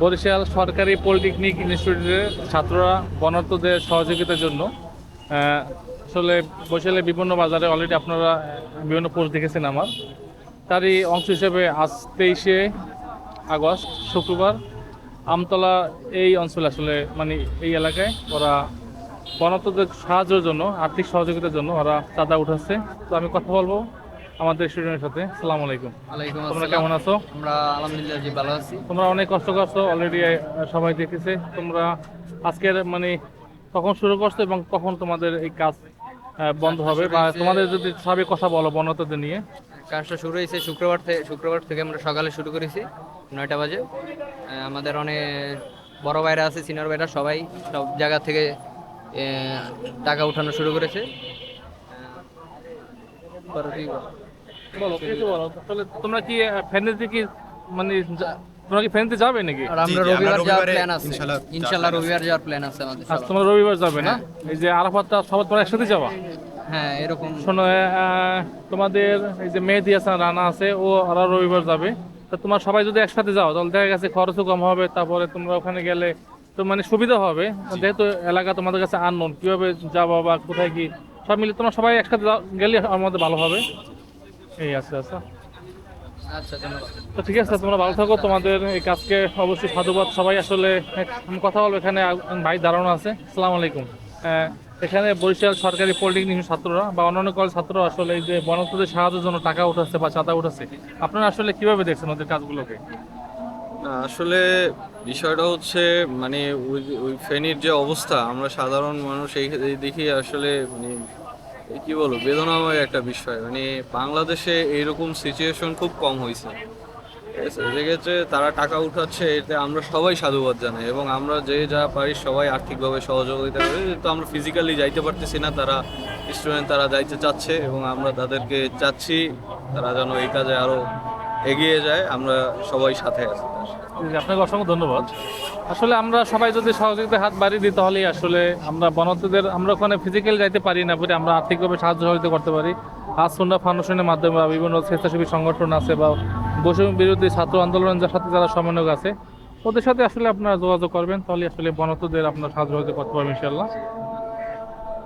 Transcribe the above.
বরিশাল সরকারি পলিটেকনিক ইনস্টিটিউটের ছাত্ররা বনার্থদের সহযোগিতার জন্য আসলে বরিশালের বিভিন্ন বাজারে অলরেডি আপনারা বিভিন্ন পোস্ট দেখেছেন আমার। তারই অংশ হিসেবে আজ তেইশে আগস্ট, শুক্রবার, আমতলা এই অঞ্চলে আসলে মানে এই এলাকায় ওরা বনার্থদের সাহায্যের জন্য, আর্থিক সহযোগিতার জন্য ওরা চাঁদা উঠাচ্ছে। তো আমি কথা বলব আমাদের স্টুডেন্টের সাথে। সালাম আলাইকুম। তোমরা কেমন আছো? আমরা আলহামদুলিল্লাহ জি ভালো আছি। তোমরা অনেক কষ্ট করছ অলরেডি সবাই দেখেছে। তোমরা আজকের মানে কখন শুরু করছ এবং কখন তোমাদের এই কাজ বন্ধ হবে? বা তোমাদের যদি সবই কথা বলো বনতদের নিয়ে। কাজটা শুরু হয়েছে শুক্রবার থেকে শুক্রবার থেকে আমরা সকালে শুরু করেছি নয়টা বাজে। আমাদের অনেক বড় ভাইরা আছে সিনিয়র ভাইরা সবাই সব জায়গা থেকে টাকা উঠানো শুরু করেছে। বল? বলো কিছু বলো আসলে তোমরা কি ফ্যানেতে কি মানে তোমরা কি ফ্যানেতে যাবে নাকি? আর আমরা রবিবার যাওয়ার প্ল্যান আছে। ইনশাল্লাহ ইনশাল্লাহ রবিবার যাওয়ার প্ল্যান আছে আমাদের আজ তোমরা রবিবার যাবে না? এই যে আরাফাতটা সবাই তোমরা একসাথে যাবা? হ্যাঁ এরকম। শোনো তোমাদের এই যে মেহেদি হাসান রানা আছে ও ওরা রবিবার যাবে। তা তোমার সবাই যদি একসাথে যাও তাহলে দেখা গেছে খরচও কম হবে তারপরে তোমরা ওখানে গেলে তো মানে সুবিধা হবে। যেহেতু এলাকা তোমাদের কাছে আননোন কীভাবে যাবা বা কোথায় কি সব মিলে তোমরা সবাই একসাথে গেলে আমাদের ভালো হবে। এই আছে আচ্ছা আচ্ছা তো ঠিক আছে তোমরা ভালো থাকো। তোমাদের এই কাজকে অবশ্যই সাধুবাদ। সবাই আসলে কথা বলব এখানে ভাই দাঁড়ানো আছে। সালাম আলাইকুম। এখানে বরিশাল সরকারি পলিটেকনিক ছাত্ররা বা অন্যান্য কলেজ ছাত্ররা আসলে এই যে বনস্থদের সাহায্যের জন্য টাকা উঠাচ্ছে বা চাঁদা উঠাচ্ছে আপনারা আসলে কীভাবে দেখছেন ওদের কাজগুলোকে? না আসলে বিষয়টা হচ্ছে মানে ওই ওই ফেনীর যে অবস্থা, আমরা সাধারণ মানুষ এই দেখি আসলে মানে কি বলব, বেদনাময় একটা বিষয়। মানে বাংলাদেশে এইরকম সিচুয়েশন খুব কম হয়েছে সেক্ষেত্রে তারা টাকা উঠাচ্ছে, এতে আমরা সবাই সাধুবাদ জানাই এবং আমরা যে যা পারি সবাই আর্থিকভাবে সহযোগিতা করি। তো আমরা ফিজিক্যালি যাইতে পারতেছি না, তারা স্টুডেন্ট তারা যাইতে চাচ্ছে এবং আমরা তাদেরকে চাচ্ছি, তারা যেন এই কাজে আরও এগিয়ে যায়, আমরা সবাই সাথে আছি। তার আপনাকে অসংখ্য ধন্যবাদ। আসলে আমরা সবাই যদি সহযোগিতা হাত বাড়িয়ে দিই, তাহলেই আসলে আমরা বনতদের আমরা ওখানে ফিজিক্যাল যাইতে পারি না বলে আমরা আর্থিকভাবে সাহায্য সহযোগিতা করতে পারি। আজ সন্ধ্যা ফাউন্ডেশনের মাধ্যমে বা বিভিন্ন স্বেচ্ছাসেবী সংগঠন আছে বা বৈষম্য বিরোধী ছাত্র আন্দোলনের সাথে যারা সমন্বয়ক আছে, ওদের সাথে আসলে আপনারা যোগাযোগ করবেন তাহলে আসলে বনতদের আপনার সাহায্য সহযোগিতা করতে পারবেন ইনশাল্লাহ